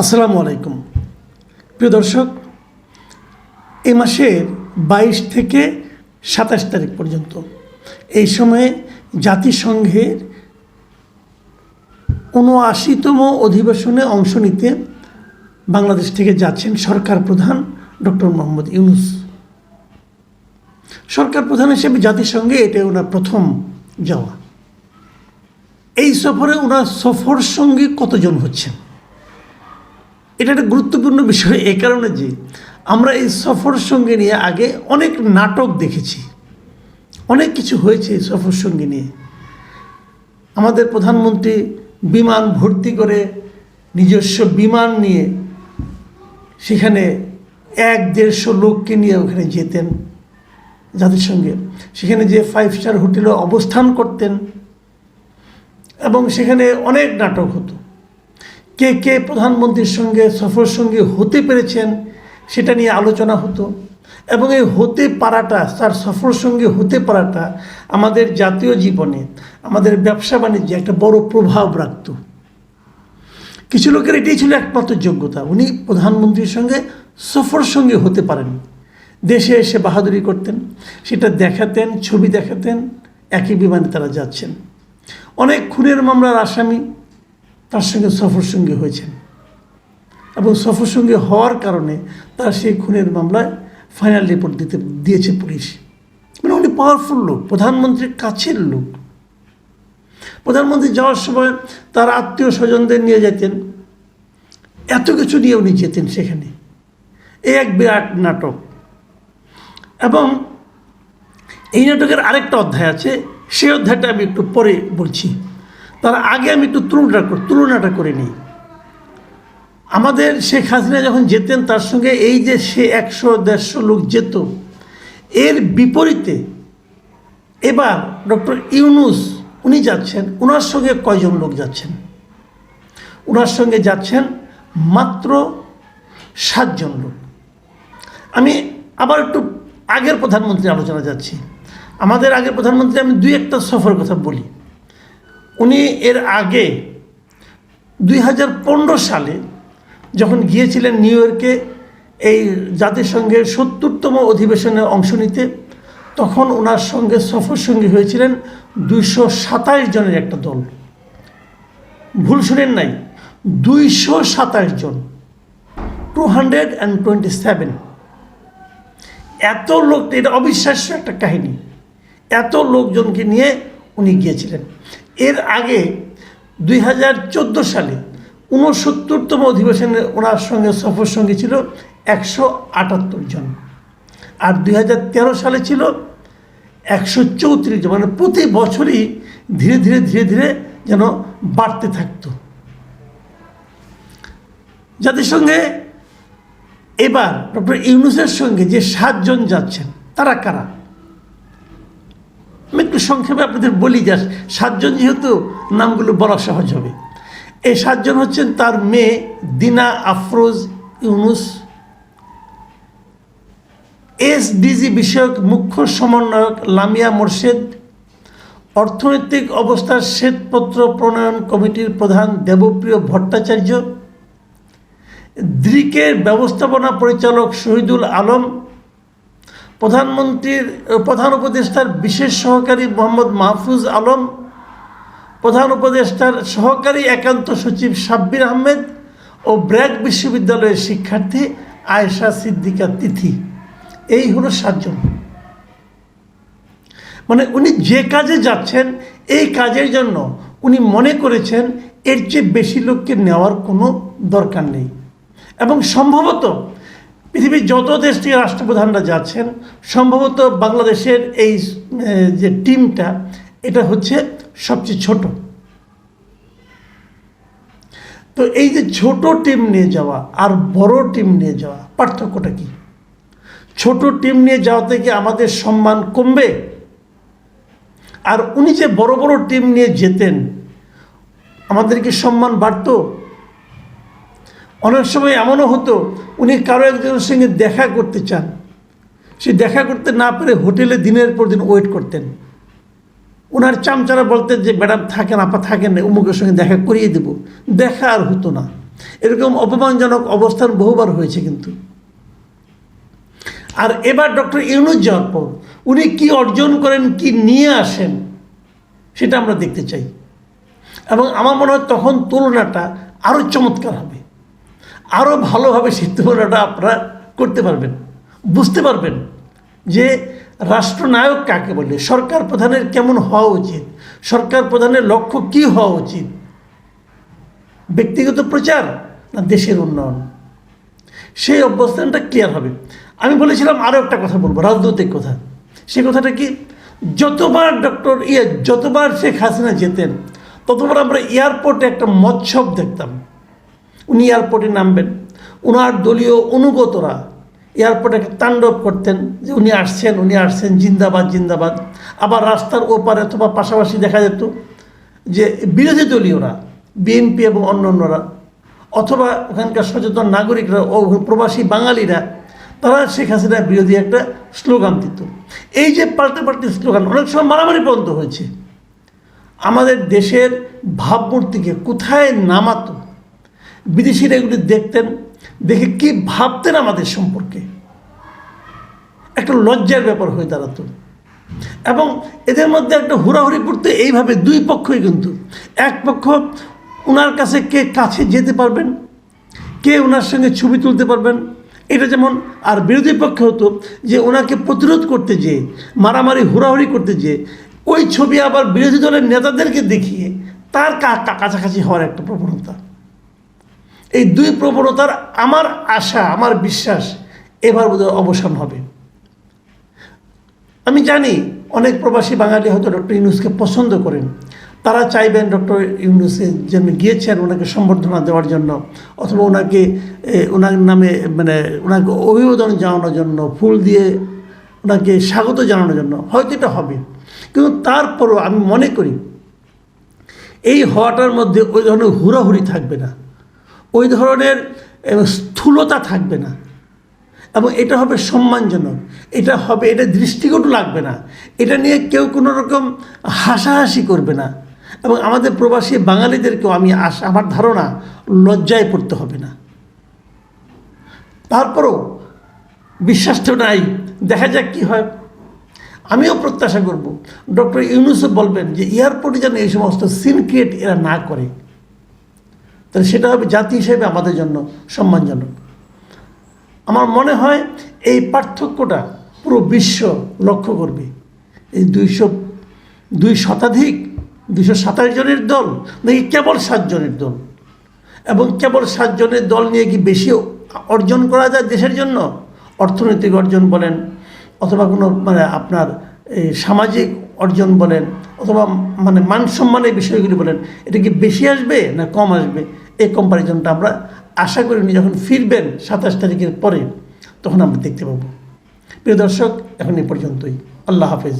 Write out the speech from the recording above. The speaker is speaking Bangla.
আসসালামু আলাইকুম। প্রিয় দর্শক এই মাসের বাইশ থেকে সাতাশ তারিখ পর্যন্ত এই সময়ে জাতিসংঘের উনআশিতম অধিবেশনে অংশ নিতে বাংলাদেশ থেকে যাচ্ছেন সরকার প্রধান ডক্টর মোহাম্মদ ইউনুস। সরকার প্রধান হিসেবে জাতিসংঘে এটা ওনার প্রথম যাওয়া। এই সফরে ওনার সফর সঙ্গী কতজন হচ্ছেন? এটা একটা গুরুত্বপূর্ণ বিষয় এই কারণে যে আমরা এই সফর সঙ্গে নিয়ে আগে অনেক নাটক দেখেছি। অনেক কিছু হয়েছে সফর সঙ্গে নিয়ে। আমাদের প্রধানমন্ত্রী বিমান ভর্তি করে নিজস্ব বিমান নিয়ে সেখানে এক দেড়শো লোককে নিয়ে ওখানে যেতেন যাদের সঙ্গে সেখানে যে ফাইভ স্টার হোটেলে অবস্থান করতেন এবং সেখানে অনেক নাটক হতো। কে কে প্রধানমন্ত্রীর সঙ্গে সফর সঙ্গে হতে পেরেছেন সেটা নিয়ে আলোচনা হতো। এবং এই হতে পারাটা, তার সফর সঙ্গে হতে পারাটা আমাদের জাতীয় জীবনে, আমাদের ব্যবসা বাণিজ্যে একটা বড় প্রভাব রাখত। কিছু লোকের এটাই ছিল একমাত্র যোগ্যতা, উনি প্রধানমন্ত্রীর সঙ্গে সফর সঙ্গে হতে পারেন দেশে এসে বাহাদুরি করতেন, সেটা দেখাতেন, ছবি দেখাতেন, একই বিমানে তারা যাচ্ছেন। অনেক খুনের মামলার আসামি তার সঙ্গে সফর সঙ্গী হয়েছেন। এবং সফর সঙ্গী হওয়ার কারণে তার সেই খুনের মামলায় ফাইনাল রিপোর্ট দিতে, দিয়েছে পুলিশ। মানে উনি পাওয়ারফুল লোক, প্রধানমন্ত্রীর কাছের লোক। প্রধানমন্ত্রী যাওয়ার সময় তার আত্মীয় স্বজনদের নিয়ে যেতেন। এত কিছু নিয়ে উনি যেতেন সেখানে। এ এক বিরাট নাটক। এবং এই নাটকের আরেকটা অধ্যায় আছে, সেই অধ্যায়টা আমি একটু পরে বলছি। তার আগে আমি একটু তুলনাটা তুলনাটা করে নিই। আমাদের শেখ হাসিনা যখন যেতেন, তার সঙ্গে এই যে সে একশো, দেড়শো লোক যেত, এর বিপরীতে এবার ডক্টর ইউনুস, উনি যাচ্ছেন ওনার সঙ্গে কয়জন লোক যাচ্ছেন? ওনার সঙ্গে যাচ্ছেন মাত্র সাতজন লোক। আমি আবার একটু আগের প্রধানমন্ত্রী আলোচনা যাচ্ছি। আমাদের আগের প্রধানমন্ত্রী আমি দুই একটা সফর কথা বলি। উনি এর আগে দুই হাজার পনেরো সালে যখন গিয়েছিলেন নিউ ইয়র্কে এই জাতিসংঘের সত্তরতম অধিবেশনে অংশ নিতে, তখন ওনার সঙ্গে সফর সঙ্গী হয়েছিলেন দুইশো সাতাশ জনের একটা দল। ভুল শুনেন নাই, দুইশো সাতাশ জন। Two hundred and twenty seven. এত লোক, এটা অবিশ্বাস্য একটা কাহিনী। এত লোকজনকে নিয়ে উনি গিয়েছিলেন। এর আগে দুই হাজার চোদ্দ সালে ঊনসত্তরতম অধিবেশনে ওনার সঙ্গে সফর সঙ্গী ছিল একশো আটাত্তর জন। আর দুই হাজার তেরো সালে ছিল একশো চৌত্রিশ জন। মানে প্রতি বছরই ধীরে ধীরে ধীরে ধীরে যেন বাড়তে থাকতো। জাতিসংঘে এবার ডক্টর ইউনুসের সঙ্গে যে সাতজন যাচ্ছেন, তারা কারা? সংক্ষেপে আপনাদের বলি যা সাতজন যেহেতু, নামগুলো বলা সহজ হবে। এই সাতজন হচ্ছেন তার মেয়ে দিনা আফরোজ ইউনুস। এসডিজি বিষয়ক মুখ্য সমন্বয়ক লামিয়া মোর্শেদ। অর্থনৈতিক অবস্থার শ্বেতপত্র প্রণয়ন কমিটির প্রধান দেবপ্রিয় ভট্টাচার্য। দ্রিকের ব্যবস্থাপনা পরিচালক শহীদুল আলম। প্রধানমন্ত্রীর প্রধান উপদেষ্টার বিশেষ সহকারী মোহাম্মদ মাহফুজ আলম, প্রধান উপদেষ্টার সহকারী একান্ত সচিব সাব্বির আহমেদ ও ব্র্যাক বিশ্ববিদ্যালয়ের শিক্ষার্থী আয়েশা সিদ্দিকা তিথি। এই হলো সাতজন। মানে উনি যে কাজে যাচ্ছেন, এই কাজের জন্য উনি মনে করেছেন এর চেয়ে বেশি লোককে নেওয়ার কোনো দরকার নেই। এবং সম্ভবত পৃথিবীর যত দেশ থেকে রাষ্ট্রপ্রধানরা যাচ্ছেন, সম্ভবত বাংলাদেশের এই যে টিমটা, এটা হচ্ছে সবচেয়ে ছোট। তো এই যে ছোট টিম নিয়ে যাওয়া আর বড় টিম নিয়ে যাওয়া, পার্থক্যটা কি? ছোট টিম নিয়ে যাওয়াতে কি আমাদের সম্মান কমবে? আর উনি যে বড় বড় টিম নিয়ে যেতেন, আমাদের কি সম্মান বাড়তো? অনেক সময় এমনও হতো, উনি কারও একজনের সঙ্গে দেখা করতে চান। সে দেখা করতে না পেরে হোটেলে দিনের পর দিন ওয়েট করতেন। ওনার চামচারা বলতেন যে, ম্যাডাম, থাকেন, আপা থাকেন না উমুকের সঙ্গে দেখা করিয়ে দেব। দেখা আর হতো না। এরকম অপমানজনক অবস্থান বহুবার হয়েছে কিন্তু। আর এবার ডক্টর ইউনুস যাওয়ার পর উনি কি অর্জন করেন, কি নিয়ে আসেন, সেটা আমরা দেখতে চাই। এবং আমার মনে হয় তখন তুলনাটা আরও চমৎকার হবে। আরও ভালোভাবে তুলনাটা আপনারা করতে পারবেন। বুঝতে পারবেন যে রাষ্ট্রনায়ক কাকে বলে, সরকার প্রধানের কেমন হওয়া উচিত, সরকার প্রধানের লক্ষ্য কি হওয়া উচিত, ব্যক্তিগত প্রচার না দেশের উন্নয়ন? সেই অবস্থানটা ক্লিয়ার হবে। আমি বলেছিলাম আরও একটা কথা বলব, রাজনৈতিক কথা। সে কথাটা কি, যতবার ডক্টর ইয়ে যতবার শেখ হাসিনা যেতেন, ততবার আমরা এয়ারপোর্টে একটা মৎসব দেখতাম। উনি এয়ারপোর্টে নামবেন। ওনার দলীয় অনুগতরা এয়ারপোর্টে একটা তাণ্ডব করতেন যে উনি আসছেন উনি আসছেন, জিন্দাবাদ জিন্দাবাদ। আবার রাস্তার ওপারে অথবা পাশাপাশি দেখা যেত যে বিরোধী দলীয়রা, বিএনপি এবং অন্যান্যরা, অথবা ওখানকার সচেতন নাগরিকরা ও প্রবাসী বাঙালিরা, তারা শেখ হাসিনার বিরোধী একটা স্লোগান দিত। এই যে পাল্টে পাল্টে স্লোগান, অনেক সময় মারামারি পর্যন্ত হয়েছে। আমাদের দেশের ভাবমূর্তিকে কোথায় নামাতো? বিদেশিরা এগুলি দেখতেন, দেখে কি ভাবতেন আমাদের সম্পর্কে? একটা লজ্জার ব্যাপার হয়ে দাঁড়াতো। এবং এদের মধ্যে একটা হুড়াহুড়ি পড়তে এইভাবে দুই পক্ষই কিন্তু। এক পক্ষ ওনার কাছে কে কাছে যেতে পারবেন? কে ওনার সঙ্গে ছবি তুলতে পারবেন? এটা যেমন, আর বিরোধী পক্ষে হতো যে ওনাকে প্রতিরোধ করতে যেয়ে মারামারি, হুড়াহুড়ি করতে যেয়ে ওই ছবি আবার বিরোধী দলের নেতাদেরকে দেখিয়ে তার কাছাকাছি হওয়ার একটা প্রবণতা। এই দুই প্রবণতার আমার আশা, আমার বিশ্বাস এবার বোধহয় অবসান হবে। আমি জানি অনেক প্রবাসী বাঙালি হয়তো ডক্টর ইউনুসকে পছন্দ করেন। তারা চাইবেন ডক্টর ইউনুসে যেন গিয়েছেন ওনাকে সম্বর্ধনা দেওয়ার জন্য, অথবা ওনাকে ওনার নামে মানে ওনাকে অভিবাদন জানানোর জন্য, ফুল দিয়ে ওনাকে স্বাগত জানানোর জন্য। হয়তো এটা হবে। কিন্তু তারপরও আমি মনে করি, এই হওয়াটার মধ্যে ওই ধরনের হুড়াহুড়ি থাকবে না। ওই ধরনের স্থূলতা থাকবে না। এবং এটা হবে সম্মানজনক। এটা হবে, এটা দৃষ্টিকটু লাগবে না। এটা নিয়ে কেউ কোনো রকম হাসাহাসি করবে না। এবং আমাদের প্রবাসী বাঙালিদেরকেও আমি আশা আমার ধারণা, লজ্জায় পড়তে হবে না। তারপরও বিশ্বাস তো নাই। দেখা যাক কী হয়। আমিও প্রত্যাশা করব। ডক্টর ইউনুসও বলবেন যে, এয়ারপোর্টে যেন এই সমস্ত সিন ক্রিয়েট এরা না করে। তাহলে সেটা হবে জাতি হিসেবে আমাদের জন্য সম্মানজনক। আমার মনে হয় এই পার্থক্যটা পুরো বিশ্ব লক্ষ্য করবে। এই দুইশো, দুই শতাধিক, দুইশো সাতাশ জনের দল নাকি কেবল সাতজনের দল? এবং কেবল সাতজনের দল নিয়ে কি বেশি অর্জন করা যায় দেশের জন্য? অর্থনৈতিক অর্জন বলেন, অথবা কোনো মানে আপনার সামাজিক অর্জন বলেন, অথবা মানে মান সম্মানের বিষয়গুলি বলেন, এটা কি বেশি আসবে না কম আসবে? এই কম্পারিজনটা আমরা আশা করি উনি যখন ফিরবেন সাতাশ তারিখের পরে, তখন আমরা দেখতে পাবো। প্রিয় দর্শক, এখন এ পর্যন্তই। আল্লাহ হাফেজ।